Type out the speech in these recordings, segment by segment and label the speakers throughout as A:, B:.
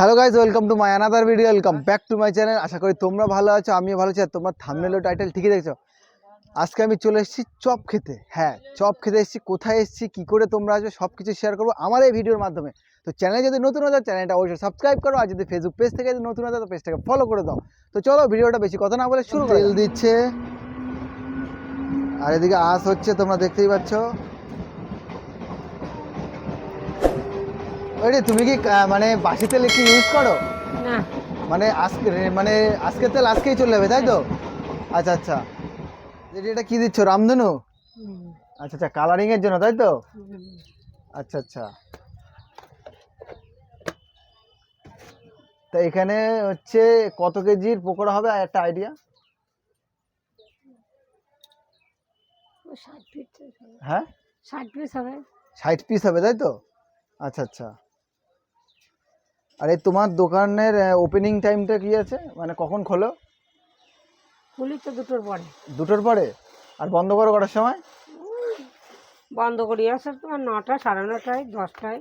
A: Hello guys welcome to my another video welcome back to my channel আশা করি তোমরা ভালো আছো আমিও ভালো আছি আর তোমার থামনেল টাইটেল ঠিকই দেখছ। আজকে আমি চলে এসেছি চপ খেতে হ্যাঁ চপ খেতে এসেছি কোথায় এসেছি কী করে তোমরা আসবে সব কিছু শেয়ার করব আমার এই ভিডিওর মাধ্যমে। তো চ্যানেলে যদি নতুন হতো চ্যানেলটা অবশ্যই সাবস্ক্রাইব করো আর যদি ফেসবুক পেজ থেকে যদি নতুন তো পেজটাকে ফলো করে দাও। তো চলো ভিডিওটা বেশি কথা না বলে শুরু তেল দিচ্ছে। আর এদিকে আঁশ হচ্ছে তোমরা দেখতেই পাচ্ছ। ওই রে, তুমি কি মানে বাসি তেল কি ইউজ করো?
B: না।
A: মানে আজকে মানে আজকে তেল আজকেই চলে যাবে তাই তো? আচ্ছা আচ্ছা। এটা এটা কি দিচ্ছ রামধনু? আচ্ছা আচ্ছা কালারিং এর জন্য তাই তো? আচ্ছা আচ্ছা। তা এখানে হচ্ছে কত কেজির পকোড়া হবে একটা আইডিয়া হ্যাঁ?
B: ষাট পিস হবে।
A: ষাট পিস হবে তাই তো? আচ্ছা আচ্ছা। আর তোমার দোকানের ওপেনিং টাইমটা কি আছে? মানে কখন খোলো?
B: খুলি তো দুটোর পরে।
A: দুটোর পরে? আর বন্ধ করো কটার সময়?
B: বন্ধ করি আসার তোমার নটা সাড়ে নটায় দশটায়।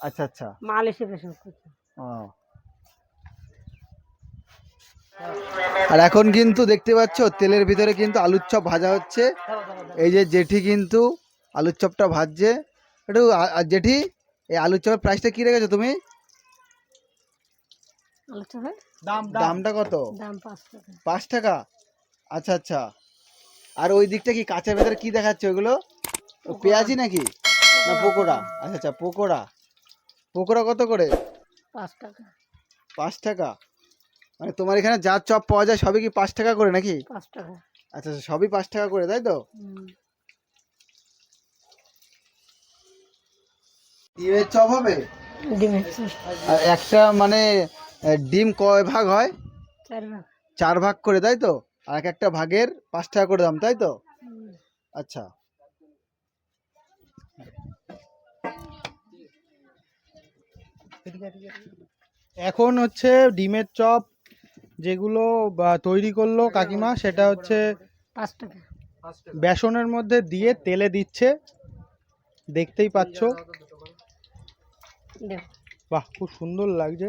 A: আচ্ছা আচ্ছা।
B: মাল এসে করছে
A: ও। আর এখন কিন্তু দেখতে পাচ্ছ তেলের ভিতরে কিন্তু আলুর চপ ভাজা হচ্ছে। এই যে জেঠি কিন্তু আলুর চপটা ভাজছে। একটু জেঠি এই আলুর চপের প্রাইসটা কি রেখেছো তুমি? দামটা কত?
B: দাম পাঁচ টাকা।
A: আচ্ছা আচ্ছা। আর ওই দিকটা কি কাঁচা ভেতরে কি দেখাচ্ছে ওগুলো ও পেঁয়াজি নাকি? না পকোড়া। আচ্ছা আচ্ছা পকোড়া। পকোড়া কত করে?
B: পাঁচ টাকা।
A: পাঁচ টাকা? মানে তোমার এখানে যা চপ পাওয়া যায় সবই কি পাঁচ টাকা করে নাকি?
B: পাঁচ টাকা।
A: আচ্ছা আচ্ছা, সবই পাঁচ টাকা করে তাই তো?
B: হুম।
A: ডিমের চপ হবে? আর একটা মানে ডিম কয় ভাগ হয়?
B: চার ভাগ।
A: করে তাই তো? আর এক একটা ভাগের পাঁচ টাকা করে দাম তাই তো? আচ্ছা।
C: এখন হচ্ছে ডিমের চপ যেগুলো তৈরি করল কাকিমা সেটা হচ্ছে
B: পাঁচ টাকা।
C: বেসনের মধ্যে দিয়ে তেলে দিচ্ছে। দেখতেই পাচ্ছ। বাহ খুব সুন্দর লাগছে।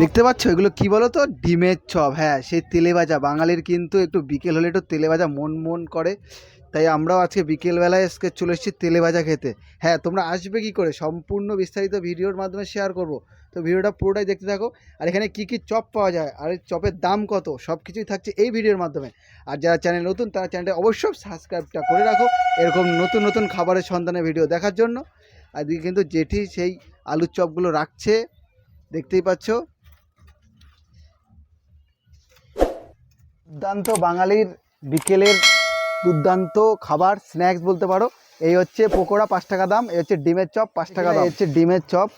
A: দেখতে পাচ্ছ? এগুলো কি বলো তো ডিমের চপ। হ্যাঁ সেই তেলে ভাজা বাঙালির কিন্তু একটু বিকেল হলে একটু তেলে ভাজা মন মন করে। তাই আমরাও আজকে বিকেলবেলায় আজকে চলে এসেছি তেলে ভাজা খেতে। হ্যাঁ তোমরা আসবে কি করে? সম্পূর্ণ বিস্তারিত ভিডিওর মাধ্যমে শেয়ার করব। তো ভিডিওটা পুরোটাই দেখতে থাকো। আর এখানে কি কি চপ পাওয়া যায়? আর এই চপের দাম কত? সব কিছুই থাকছে এই ভিডিওর মাধ্যমে। আর যারা চ্যানেল নতুন, তারা চ্যানেলটা অবশ্যই সাবস্ক্রাইবটা করে রাখো। এরকম নতুন নতুন খাবারের সন্ধানে ভিডিও দেখার জন্য। আর কিন্তু জেঠি সেই আলুর চপগুলো রাখছে। দেখতেই পাচ্ছ? দুর্দান্ত বাঙালির বিকেলের দুর্দান্ত খাবার স্ন্যাক্স বলতে পারো। এই হচ্ছে পকোড়া, পাঁচ টাকা দাম। এই হচ্ছে ডিমের চপ, পাঁচ টাকা দাম। হচ্ছে ডিমের চপ।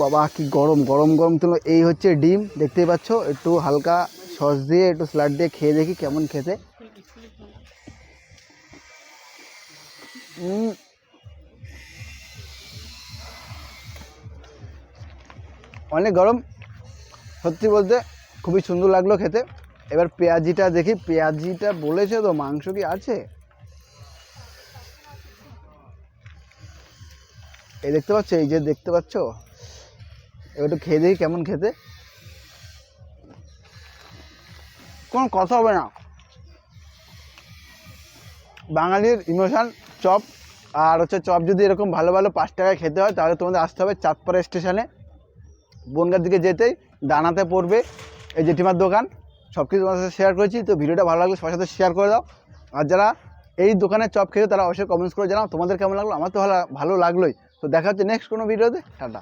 A: বাবা, কি গরম গরম গরম তুলো। এই হচ্ছে ডিম, দেখতেই পাচ্ছ। একটু হালকা সস দিয়ে, একটু স্যালাড দিয়ে খেয়ে দেখি কেমন খেতে। অনেক গরম। সত্যি বলতে খুবই সুন্দর লাগল খেতে। এবার পেঁয়াজিটা দেখি, পেঁয়াজিটা বলেছে তো, মাংস কি আছে? এই দেখতে পাচ্ছ, এই যে দেখতে পাচ্ছ? এবার একটু খেয়ে দেখি কেমন খেতে। কোনো কথা হবে না। বাঙালির ইমোশন, চপ, আর হচ্ছে চপ যদি এরকম ভালো ভালো পাঁচ টাকায় খেতে হয়, তাহলে তোমাদের আসতে হবে চাঁদপাড়া স্টেশনে। বনগার দিকে যেতেই ডানাতে পড়বে। এই জেঠিমার দোকান। সব কিছু তোমার সাথে শেয়ার করেছি, তো ভিডিওটা ভালো লাগলে সবার সাথে শেয়ার করে দাও। আর যারা এই দোকানের চপ খেয়ে তারা অবশ্যই কমেন্টস করে জানাও, তোমাদের কেমন লাগল? আমার তো ভালো ভালো লাগলোই। তো দেখা হচ্ছে নেক্সট কোনো ভিডিওতে টাটা।